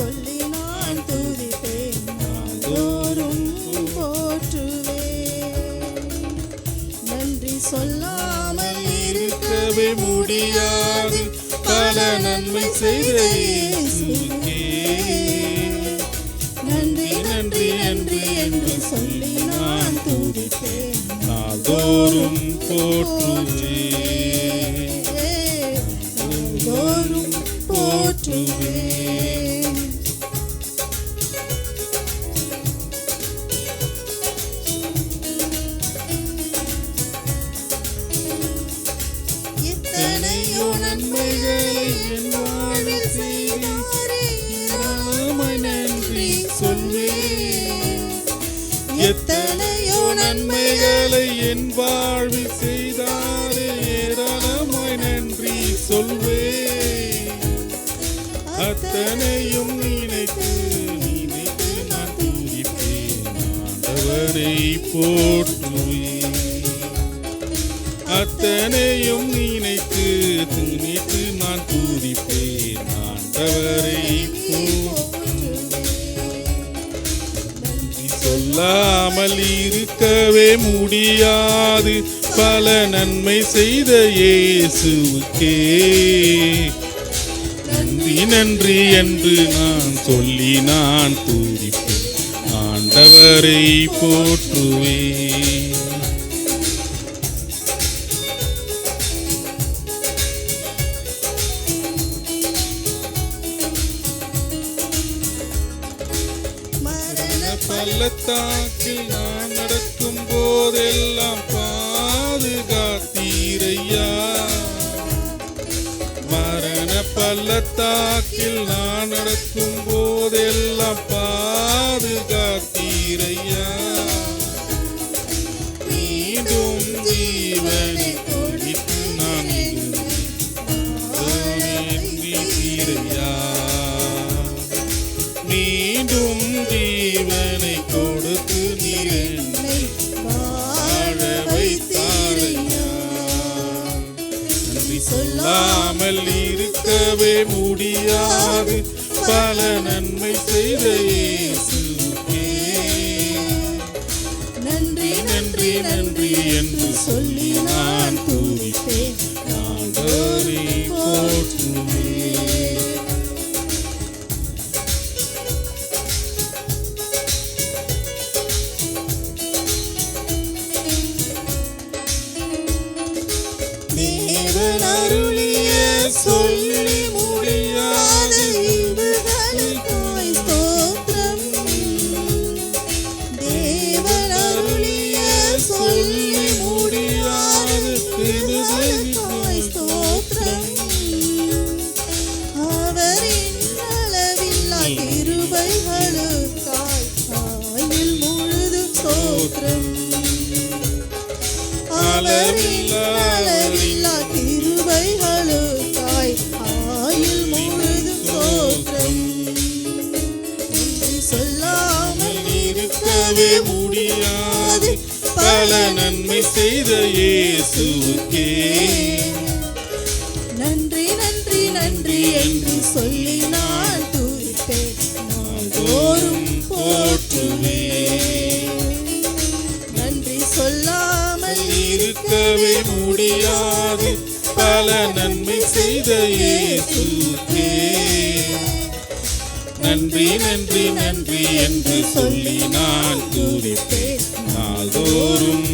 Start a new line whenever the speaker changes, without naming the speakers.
சொல்லி நான் துதிப்பேன். நாள்தோறும் போற்றுவேன். நன்றி சொல்லாமல்
இருக்கவே முடியாது. பல நன்மை செய்த
நன்றி நன்றி நன்றி என்று சொல்லி நான் துதிப்பேன்.
நாள்தோறும் போற்றுவே
நன்மைகளை என் வாழ்வில் செய்தாரே
நன்றி
சொல்வேன்.
எத்தனையோ நன்மைகளை என் வாழ்வில் செய்தாரே. ஏராளமாய் நன்றி சொல்வே அத்தனையும் நினைத்து நினைத்து நான் துதிப்பேன் ஆண்டவரை போற்றுவேன் அத்தனையும் நினைத்து துணித்து நான் துதிப்பேன். ஆண்டவரை சொல்லாமல் இருக்கவே முடியாது. பல நன்மை செய்த இயேசுவுக்கே. நன்றி நன்றி என்று நான் சொல்லி நான் துதிப்பேன். ஆண்டவரை போற்றுவேன். பள்ளத்தாக்கில் நான் நடக்கும் போதெல்லாம் பாதுகாத்தீரையா? மரண பள்ளத்தாக்கில் நான் நடக்கும் போதெல்லாம் பாதுகாத்தீரையா? மீண்டும் ஜீவனை கொடுத்து நான் மீண்டும் நன்றி சொல்லாமல் இருக்கவே முடியாது. பல நன்மை செய்த
நன்றி
நன்றி நன்றி என்று சொல்லி
ஸ்தோத்திரம் அளவில் அளவில்லா கிருபைகளுக்காய் ஆயுள் முழுதும் சோத்திரம் சொல்லாமல்
இருக்கவே முடியாது. பல நன்மை செய்த இயேசுக்கே
நன்றி நன்றி நன்றி என்று சொல்லி
செய்த இயேசுக்கே நன்றி நன்றி நன்றி என்று சொல்லி நான் துதிப்பேன் நாள்தோறும்